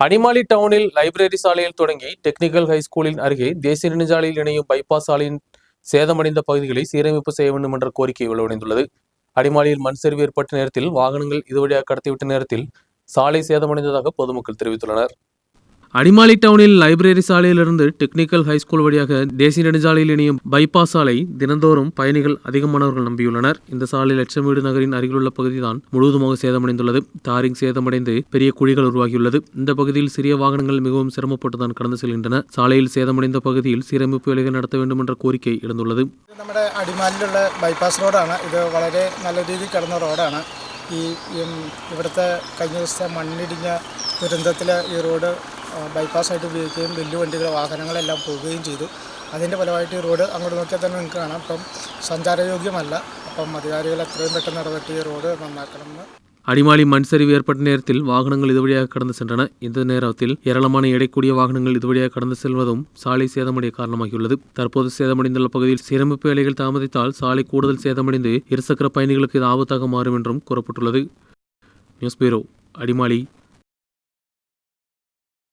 அனிமாலி டவுனில் லைப்ரரி சாலையில் தொடங்கி டெக்னிக்கல் ஹைஸ்கூலின் அருகே தேசிய நெடுஞ்சாலையில் இணையும் பைபாஸ் சாலையின் சேதமடைந்த பகுதிகளை சீரமைப்பு செய்ய வேண்டும் என்ற கோரிக்கை வலுவடைந்துள்ளது. அடிமாலியில் மண் சரிவு ஏற்பட்ட நேரத்தில் வாகனங்கள் இதுவழியாக கடத்திவிட்ட நேரத்தில் சாலை சேதமடைந்ததாக பொதுமக்கள் தெரிவித்துள்ளனர். அடிமாலி டவுனில் லைப்ரரி சாலையிலிருந்து டெக்னிக்கல் ஹைஸ்கூல் வழியாக தேசிய நெடுஞ்சாலையில் இணையும் பைபாஸ் சாலை தினந்தோறும் பயணிகள் அதிகமானவர்கள் நம்பியுள்ளனர் இந்த சாலை லட்சமீடு நகரின் அருகிலுள்ள பகுதிதான் முழுவதுமாக சேதமடைந்துள்ளது தாரிங் சேதமடைந்து பெரிய குழிகள் உருவாகியுள்ளது இந்த பகுதியில் சிறிய வாகனங்கள் மிகவும் சிரமப்பட்டு தான் கடந்து செல்கின்றன சாலையில் சேதமடைந்த பகுதியில் சீரமைப்பு வேலைகள் நடத்த வேண்டும் என்ற കോരിക്കை ഇടുന്നുള്ളത് ഇത് നമ്മുടെ അടിമാലിലുള്ള ബൈപ്പാസ് റോഡാണ് ഇത് വളരെ നല്ല രീതിയിൽ കിടന്ന റോഡാണ് ഈ ഉം, ഇവിടുത്തെ കഴിഞ്ഞ ദിവസത്തെ മണ്ണിടിഞ്ഞ ദുരന്തത്തിൽ ഈ റോഡ് ആ, ബൈപ്പാസായിട്ട് ഉപയോഗിക്കുകയും വലിയ വണ്ടികൾ വാഹനങ്ങളെല്ലാം പോവുകയും ചെയ്തു അതിൻ്റെ ഫലമായിട്ട് ഈ റോഡ് അങ്ങോട്ട് നോക്കിയാൽ തന്നെ നിങ്ങൾക്ക് കാണാം ഇപ്പം സഞ്ചാരയോഗ്യമല്ല അപ്പം അധികാരികൾ എത്രയും പെട്ടെന്ന് ഇടപെട്ട് ഈ റോഡ് നന്നാക്കണമെന്ന് அடிமாலி மண் சரிவு ஏற்பட்ட நேரத்தில் வாகனங்கள் இதுவழியாக கடந்து சென்றன இந்த நேரத்தில் ஏராளமான எடைக்கூடிய வாகனங்கள் இதுவழியாக கடந்து செல்வதும் சாலை சேதமடைய காரணமாகியுள்ளது தற்போது சேதமடைந்துள்ள பகுதியில் சீரமைப்பு வேலைகள் தாமதித்தால் சாலை கூடுதல் சேதமடைந்து இருசக்கர பயணிகளுக்கு இது ஆபத்தாக மாறும் என்றும் கூறப்பட்டுள்ளது நியூஸ் பீரோ அடிமாலி